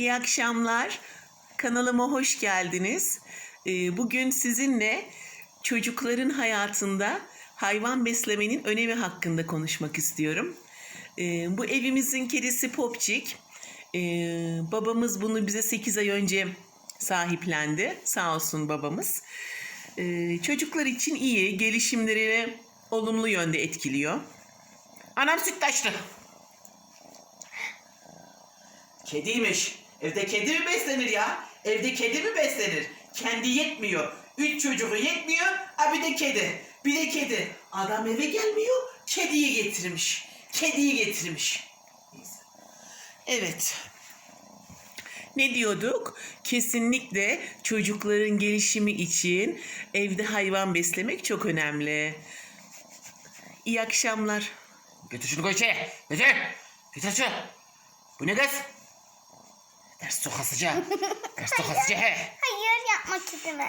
İyi akşamlar. Kanalıma hoş geldiniz. Ee, Bugün sizinle çocukların hayatında hayvan beslemenin önemi hakkında konuşmak istiyorum. Ee, Bu evimizin kedisi Popçik. Ee, Babamız bunu bize 8 ay önce sahiplendi. Sağ olsun babamız. Çocuklar için iyi, gelişimlerini olumlu yönde etkiliyor. Anam süt taştı. Kediymiş. Evde kedi mi beslenir ya? Evde kedi mi beslenir? Kendi yetmiyor. Üç çocuğu yetmiyor. Ha bir de kedi. Bir de kedi. Adam eve gelmiyor. Kediyi getirmiş. Kediyi getirmiş. Evet. Ne diyorduk? Kesinlikle çocukların gelişimi için evde hayvan beslemek çok önemli. İyi akşamlar. Götür şunu koy içeri. Götür. Götür şunu. Bu ne kız? Ders sokasıca. Ders sokasıca he. Hayır yapmak istemem.